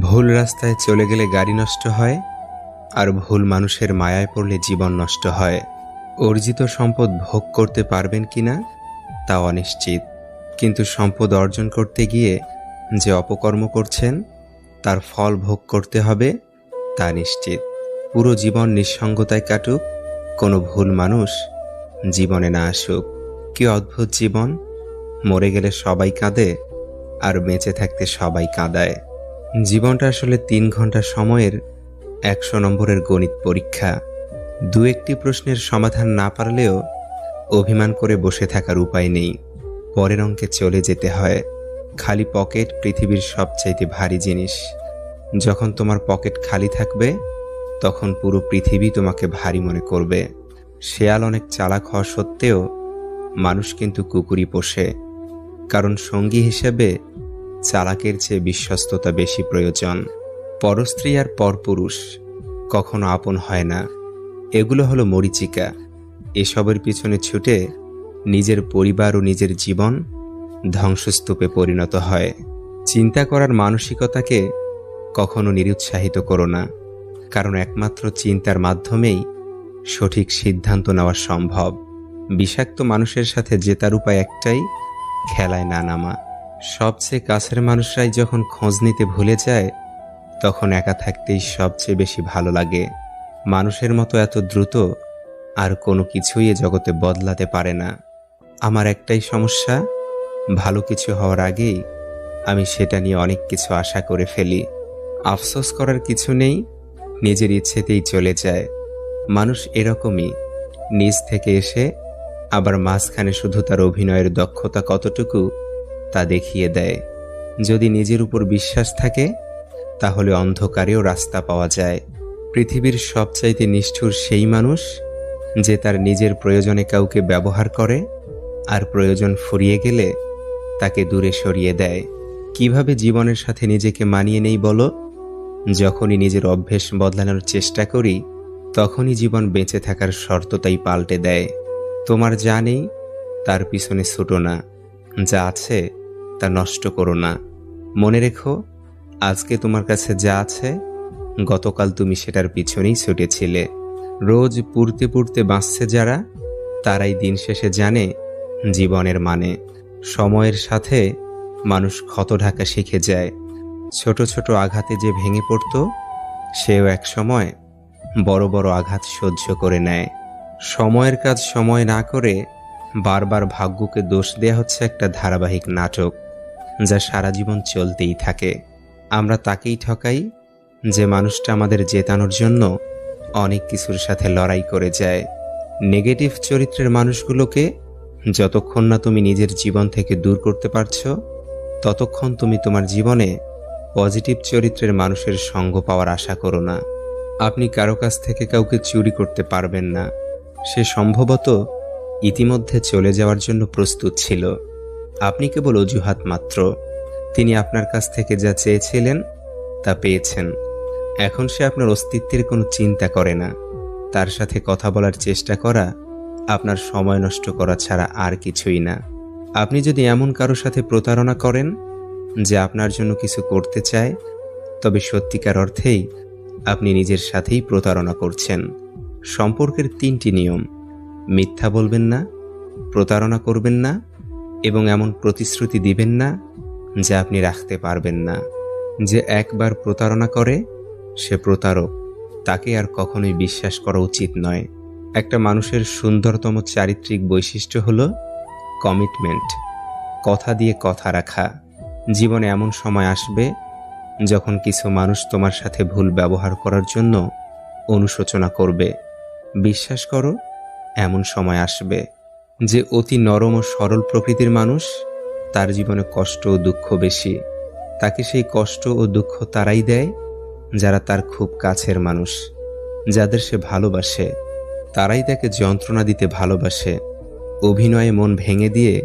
ভুল রাস্তায় চলে গেলে গাড়ি নষ্ট হয়, আর ভুল মানুষের মায়ায় পড়লে জীবন নষ্ট হয়। অর্জিত সম্পদ ভোগ করতে পারবেন কি না, তা অনিশ্চিত। কিন্তু সম্পদ অর্জন করতে গিয়ে যে অপকর্ম করছেন, তার ফল ভোগ করতে হবে, তা নিশ্চিত। পুরো জীবন নিঃসঙ্গতায় কাটুক, কোনো ভুল মানুষ জীবনে না আসুক। কি অদ্ভুত জীবন, মরে গেলে সবাই কাঁদে, আর বেঁচে থাকতে সবাই কাঁদায়। জীবনটা আসলে তিন ঘণ্টা সময়ের একশো নম্বরের গণিত পরীক্ষা। দু একটি প্রশ্নের সমাধান না পারলেও অভিমান করে বসে থাকার উপায় নেই। পরের অঙ্কে চলে যেতে হয়। খালি পকেট পৃথিবীর সবচাইতে ভারী জিনিস। যখন তোমার পকেট খালি থাকবে, তখন পুরো পৃথিবী তোমাকে ভারী মনে করবে। শেয়াল অনেক চালাক হওয়া সত্ত্বেও মানুষ কিন্তু কুকুরি পোষে। কারণ সঙ্গী হিসেবে চালাকের চেয়ে বিশ্বস্ততা বেশি প্রয়োজন। পরস্ত্রী আর পরপুরুষ কখনো আপন হয় না। এগুলো হলো মরিচিকা। এসবের পিছনে ছুটে নিজের পরিবার ও নিজের জীবন ধ্বংসস্তূপে পরিণত হয়। চিন্তা করার মানসিকতাকে কখনো নিরুৎসাহিত করো না, কারণ একমাত্র চিন্তার মাধ্যমেই সঠিক সিদ্ধান্ত নেওয়া সম্ভব। বিষাক্ত মানুষের সাথে জেতার উপায় একটাই, খেলায় না নামা। সবচেয়ে কাছের মানুষরাই যখন খোঁজ নিতে ভুলে যায়, তখন একা থাকতেই সবচেয়ে বেশি ভালো লাগে। মানুষের মতো এত দ্রুত আর কোনো কিছুই এ জগতে বদলাতে পারে না। আমার একটাই সমস্যা, ভালো কিছু হওয়ার আগেই আমি সেটা নিয়ে অনেক কিছু আশা করে ফেলি। আফসোস করার কিছু নেই, নিজের ইচ্ছেতেই চলে যায়। মানুষ এরকমই, নিজ থেকে এসে আবার মাঝখানে শুধু তার অভিনয়ের দক্ষতা কতটুকু তা দেখিয়ে দেয়। যদি নিজের উপর বিশ্বাস থাকে, তাহলে অন্ধকারেও রাস্তা পাওয়া যায়। পৃথিবীর সবচাইতে নিষ্ঠুর সেই মানুষ যে তার নিজের প্রয়োজনে কাউকে ব্যবহার করে আর প্রয়োজন ফুরিয়ে গেলে তাকে দূরে সরিয়ে দেয়। কীভাবে জীবনের সাথে নিজেকে মানিয়ে নেই বলো? যখনই নিজের অভ্যেস বদলানোর চেষ্টা করি, তখনই জীবন বেঁচে থাকার শর্তটাই পাল্টে দেয়। তোমার যা নেই, তার পিছনে ছুটো না। যা আছে তা নষ্ট করো না। মনে রেখো, আজকে তোমার কাছে যা আছে, গতকাল তুমি সেটার পিছনেই ছুটেছিলে। রোজ পুড়তে পুড়তে বাঁচছে যারা, তারাই দিন শেষে জানে জীবনের মানে। সময়ের সাথে মানুষ ক্ষত ঢাকা শিখে যায়। ছোট ছোট আঘাতে যে ভেঙে পড়তো, সেও এক সময় বড় বড় আঘাত সহ্য করে নেয়। সময়ের কাজ সময় না করে বারবার ভাগ্যকে দোষ দেয়া হচ্ছে একটা ধারাবাহিক নাটক। যা সারা জীবন চলতেই থাকে। আমরা তাকেই ঠকাই যে মানুষটা আমাদের জেতানোর জন্য অনেক কিছুর সাথে লড়াই করে যায়। নেগেটিভ চরিত্রের মানুষগুলোকে যতক্ষণ না তুমি নিজের জীবন থেকে দূর করতে পারছ, ততক্ষণ তুমি তোমার জীবনে পজিটিভ চরিত্রের মানুষের সঙ্গ পাওয়ার আশা করো না। আপনি কারও কাছ থেকে কাউকে চুরি করতে পারবেন না। সে সম্ভবত ইতিমধ্যে চলে যাওয়ার জন্য প্রস্তুত ছিল। আপনি কেবল অজুহাত মাত্র। তিনি আপনার কাছ থেকে যা চেয়েছিলেন, তা পেয়েছেন। এখন সে আপনার অস্তিত্বের কোনো চিন্তা করে না। তার সাথে কথা বলার চেষ্টা করা, আপনার সময় নষ্ট করা ছাড়া আর কিছুই না। আপনি যদি এমন কারও সাথে প্রতারণা করেন, যে আপনার জন্য কিছু করতে চায়, তবে সত্যিকার অর্থেই আপনি নিজের সাথেই প্রতারণা করছেন। সম্পর্কের তিনটি নিয়ম। মিথ্যা বলবেন না, প্রতারণা করবেন না এবং এমন প্রতিশ্রুতি দিবেন না যা আপনি রাখতে পারবেন না। যে একবার প্রতারণা করে, সে প্রতারক। তাকে আর কখনোই বিশ্বাস করা উচিত নয়। একটা মানুষের সুন্দরতম চারিত্রিক বৈশিষ্ট্য হল কমিটমেন্ট কথা দিয়ে কথা রাখা। জীবনে এমন সময় আসবে যখন কিছু মানুষ তোমার সাথে ভুল ব্যবহার করার জন্য অনুশোচনা করবে। বিশ্বাস করো, এমন সময় আসবে। যে অতি নরম ও সরল প্রকৃতির মানুষ, তার জীবনে কষ্ট ও দুঃখ বেশি। তাকে সেই কষ্ট ও দুঃখ তারাই দেয়, যারা তার খুব কাছের মানুষ। যাদের সে ভালোবাসে, তারাই তাকে যন্ত্রণা দিতে ভালোবাসে। অভিনয়ে মন ভেঙে দিয়ে,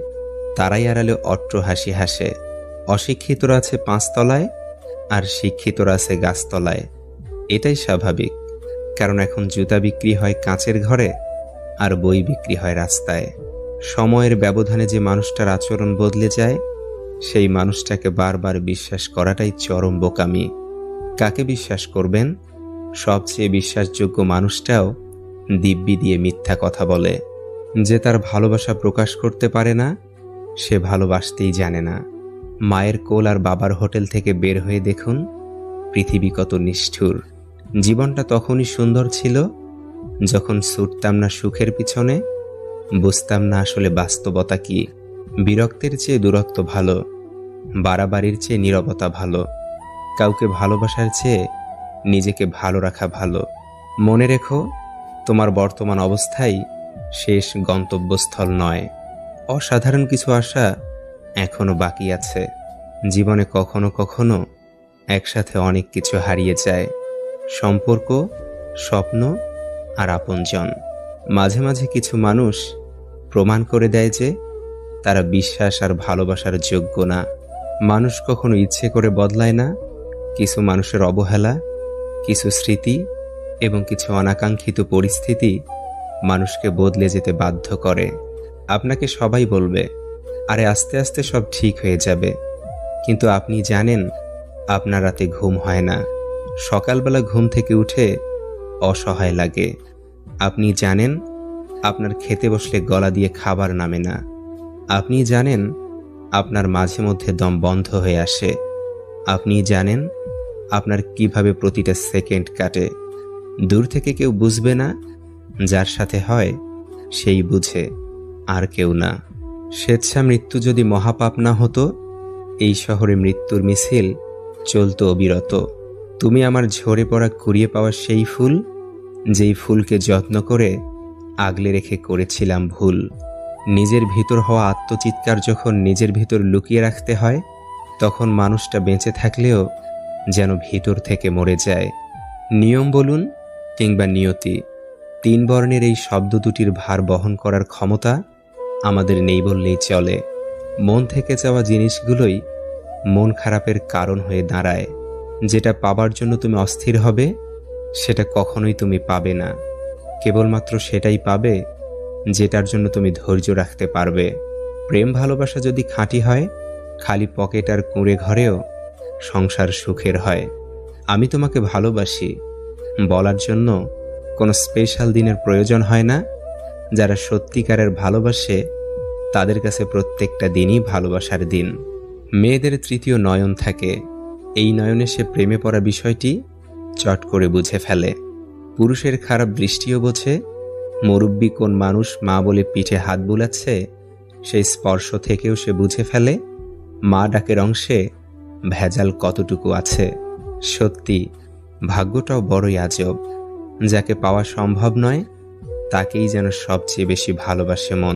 তারাই আড়ালে অট্ট হাসি হাসে। অশিক্ষিতরা আছে পাঁচতলায়, আর শিক্ষিতরা আছে গাছতলায়। এটাই স্বাভাবিক, কারণ এখন জুতা বিক্রি হয় কাঁচের ঘরে, আর বই বিক্রি হয় রাস্তায়। সময়ের ব্যবধানে যে মানুষটার আচরণ বদলে যায়, সেই মানুষটাকে বারবার বিশ্বাস করাটাই চরম বোকামি। কাকে বিশ্বাস করবেন? সবচেয়ে বিশ্বাসযোগ্য মানুষটাও দিব্যি দিয়ে মিথ্যা কথা বলে। যে তার ভালোবাসা প্রকাশ করতে পারে না, সে ভালোবাসতেই জানে না। মায়ের কোল আর বাবার হোটেল থেকে বের হয়ে দেখুন, পৃথিবী কত নিষ্ঠুর। জীবনটা তখনই সুন্দর ছিল, যখন ছুটতাম না সুখের পিছনে বুঝতাম না আসলে বাস্তবতা কি। বিরক্তের চেয়ে দূরত্ব ভালো, বাড়াবাড়ির চেয়ে নীরবতা ভালো। কাউকে ভালোবাসার চেয়ে নিজেকে ভালো রাখা ভালো। মনে রেখো, তোমার বর্তমান অবস্থাই শেষ গন্তব্যস্থল নয়। অসাধারণ কিছু আশা এখনও বাকি আছে। জীবনে কখনো কখনো একসাথে অনেক কিছু হারিয়ে যায়। সম্পর্ক, স্বপ্ন আর আপনজন। মাঝে মাঝে কিছু মানুষ প্রমাণ করে দেয় যে তারা বিশ্বাস আর ভালোবাসার যোগ্য না। মানুষ কখনো ইচ্ছে করে বদলায় না। কিছু মানুষের অবহেলা, কিছু স্মৃতি এবং কিছু অনাকাঙ্ক্ষিত পরিস্থিতি মানুষকে বদলে যেতে বাধ্য করে। আপনাকে সবাই বলবে, আরে, আস্তে আস্তে সব ঠিক হয়ে যাবে। কিন্তু আপনি জানেন, আপনার রাতে ঘুম হয় না। সকালবেলা ঘুম থেকে উঠে অসহায় লাগে। আপনি জানেন, আপনার খেতে বসলে গলা দিয়ে খাবার নামে না। আপনি জানেন, আপনার মাঝে মধ্যে দম বন্ধ হয়ে আসে। আপনি জানেন, আপনার কীভাবে প্রতিটা সেকেন্ড কাটে। দূর থেকে কেউ বুঝবে না, যার সাথে হয়, সেই বুঝে। আর কেউ না। স্বেচ্ছা মৃত্যু যদি মহাপাপ না হতো, এই শহরে মৃত্যুর মিছিল চলতো অবিরত। তুমি আমার ঝরে পড়া কুড়িয়ে পাওয়া সেই ফুল? যেই ফুলকে যত্ন করে আগলে রেখে করেছিলাম ভুল। নিজের ভিতর হওয়া আত্মচিৎকার যখন নিজের ভিতর লুকিয়ে রাখতে হয়, তখন মানুষটা বেঁচে থাকলেও যেন ভিতর থেকে মরে যায়। নিয়ম বলুন কিংবা নিয়তি, তিন বর্ণের এই শব্দ দুটির ভার বহন করার ক্ষমতা আমাদের নেই বললেই চলে। মন থেকে চাওয়া জিনিসগুলোই মন খারাপের কারণ হয়ে দাঁড়ায়। যেটা পাবার জন্য তুমি অস্থির হবে সেটা কখনোই তুমি পাবে না। কেবলমাত্র সেটাই পাবে যেটার জন্য তুমি ধৈর্য রাখতে পারবে। প্রেম ভালোবাসা যদি খাঁটি হয়, খালি পকেট আর কুঁড়ে ঘরেও সংসার সুখের হয়। আমি তোমাকে ভালোবাসি। বলার জন্য কোনো স্পেশাল দিনের প্রয়োজন হয় না। যারা সত্যিকারের ভালোবাসে, তাদের কাছে প্রত্যেকটা দিনই ভালোবাসার দিন। মেয়েদের তৃতীয় নয়ন থাকে। এই নয়নে সে প্রেমে পড়া বিষয়টি চট করে বুঝে ফেলে। পুরুষের খারাপ দৃষ্টিও বোঝে। মুরব্বী কোন মানুষ মা বলে পিঠে হাত বুলাচ্ছে, সেই স্পর্শ থেকেও সে বুঝে ফেলে। মা ডাকের অংশে ভেজাল কতটুকু আছে? সত্যি, ভাগ্যটাও বড়ই আজব। যাকে পাওয়া সম্ভব নয়, তাকেই যেন সবচেয়ে বেশি ভালোবাসে মন।